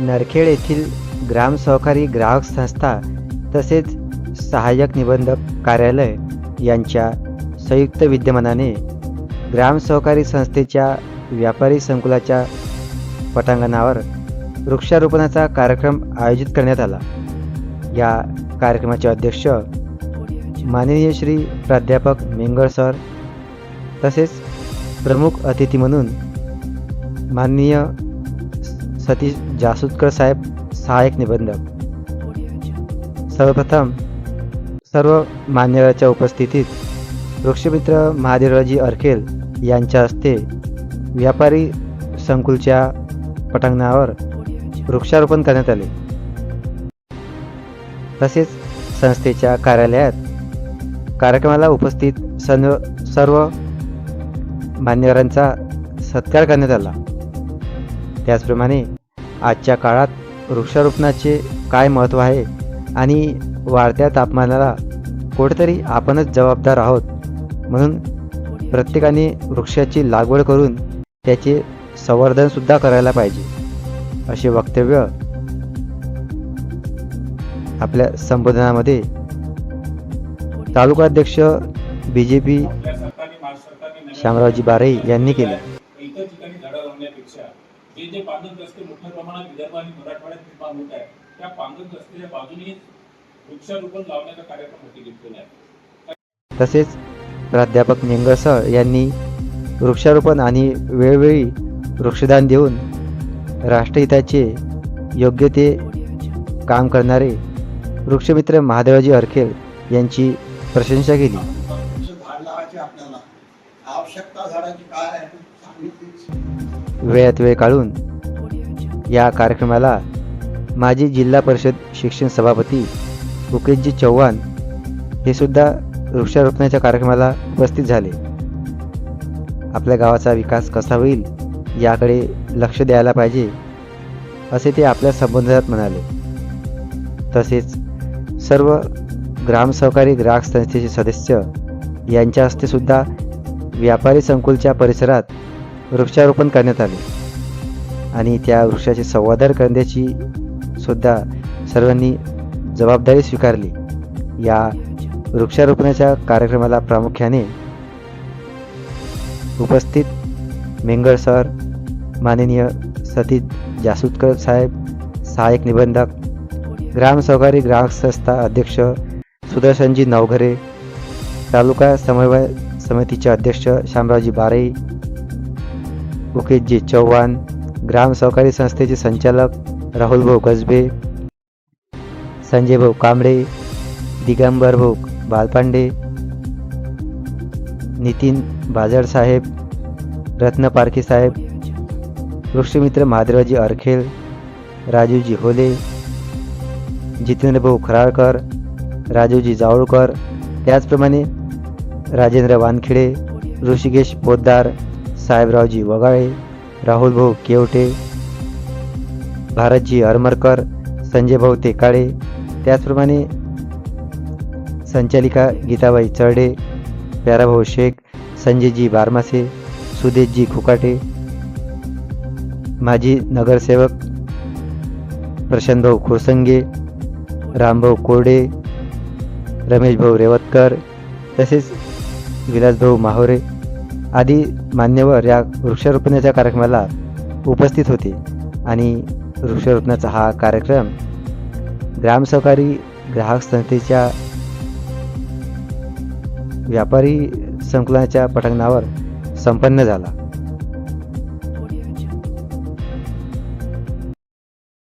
नरखेड येथील ग्राम सहकारी ग्राहक संस्था तसेच सहाय्यक निबंधक कार्यालय यांच्या संयुक्त विद्यमानाने ग्राम सहकारी संस्थेच्या व्यापारी संकुलाच्या पटांगणावर वृक्षारोपणाचा कार्यक्रम आयोजित करण्यात आला. या कार्यक्रमाचे अध्यक्ष माननीय श्री प्राध्यापक मेंगळ सर तसेच प्रमुख अतिथी म्हणून माननीय सतीश जासूदकर साहेब सहाय्यक निबंधक. सर्वप्रथम सर्व मान्यवराच्या उपस्थितीत वृक्षमित्र महादेवराजी अर्खेल यांच्या हस्ते व्यापारी संकुलच्या पटांगणावर वृक्षारोपण करण्यात आले. तसेच संस्थेच्या कार्यालयात कार्यक्रमाला उपस्थित सर्व सर्व मान्यवरांचा सत्कार करण्यात आला. त्याचप्रमाणे आजच्या काळात वृक्षारोपणाचे काय महत्त्व आहे आणि वाढत्या तापमानाला कुठेतरी आपणच जबाबदार आहोत म्हणून प्रत्येकाने वृक्षाची लागवड करून त्याचे संवर्धनसुद्धा करायला पाहिजे. असे वक्तव्य आपल्या संबोधनामध्ये तालुकाध्यक्ष बी जे पी आपल्या शामरावजी बारे यांनी केले. लावण्यापेक्षा जे पांगत रस्ते मोठ्या प्रमाणात विदर्भ आणि मराठवाड्यात निर्माण होत आहे त्या पांगत रस्त्याच्या बाजूने वृक्षारोपण लावण्याचा कार्यक्रम हाती घेतलेला आहे तसेच प्राध्यापक निंगळसर यांनी वृक्षारोपण आणि वेळोवेळी वृक्षदान देऊन राष्ट्रहिताचे योग्य ते काम करणारे वृक्षमित्र महादेवाजी अरखेल यांची प्रशंसा केली. आवश्यकता झाडाची काय आहे वेळात वेळ काढून या कार्यक्रमाला माजी जिल्हा परिषद शिक्षण सभापती मुकेशजी चव्हाण हे सुद्धा वृक्षारोपणाच्या कार्यक्रमाला उपस्थित झाले. आपल्या गावाचा विकास कसा होईल याकडे लक्ष द्यायला पाहिजे असे ते आपल्या संबोधनात म्हणाले. तसेच सर्व ग्राम सहकारी ग्राहक संस्थेचे सदस्य यांच्या हस्ते सुद्धा व्यापारी संकुलच्या परिसरात वृक्षारोपण करण्यात आले. आणि त्या वृक्षाचे संवादार करण्याची सुद्धा सर्वांनी जबाबदारी स्वीकारली. या वृक्षारोपणाच्या कार्यक्रमाला प्रामुख्याने उपस्थित मेंगळ सर माननीय सतीश जासूदकर साहेब सहाय्यक निबंधक ग्राम सहकारी ग्राहक संस्था अध्यक्ष सुदर्शनजी नवघरे तालुका समन्वय समितीचे अध्यक्ष श्यामरावजी बारई मुकेशजी चव्हाण ग्राम सहकारी संस्थेचे संचालक राहुलभाऊ गजबे संजयभाऊ कांबळे दिगंबर भाऊ बालपांडे नितीन बाजळ साहेब रत्न पारखे साहेब वृक्षमित्र महादेवजी अरखेल राजूजी होले जितेंद्रभाऊ खराळकर राजूजी जावळकर त्याचप्रमाणे राजेंद्र वानखेडे ऋषिकेश पोद्दार साहेबरावजी वगाळे राहुलभाऊ केवटे भारतजी अरमरकर संजयभाऊ तेकाळे त्याचप्रमाणे संचालिका गीताबाई चरडे प्याराभाऊ शेख संजयजी बारमासे सुदेशजी खुकाटे माजी नगरसेवक प्रशांतभाऊ खोसंगे रामभाऊ कोरडे रमेशभाऊ रेवतकर तसेच विलासभाऊ माहोरे आदी मान्यवर या वृक्षारोपणाच्या कार्यक्रमाला उपस्थित होते. आणि वृक्षारोपणाचा हा कार्यक्रम ग्राम सहकारी ग्राहक संस्थेच्या व्यापारी संकुलाच्या पटांगणावर संपन्न झाला.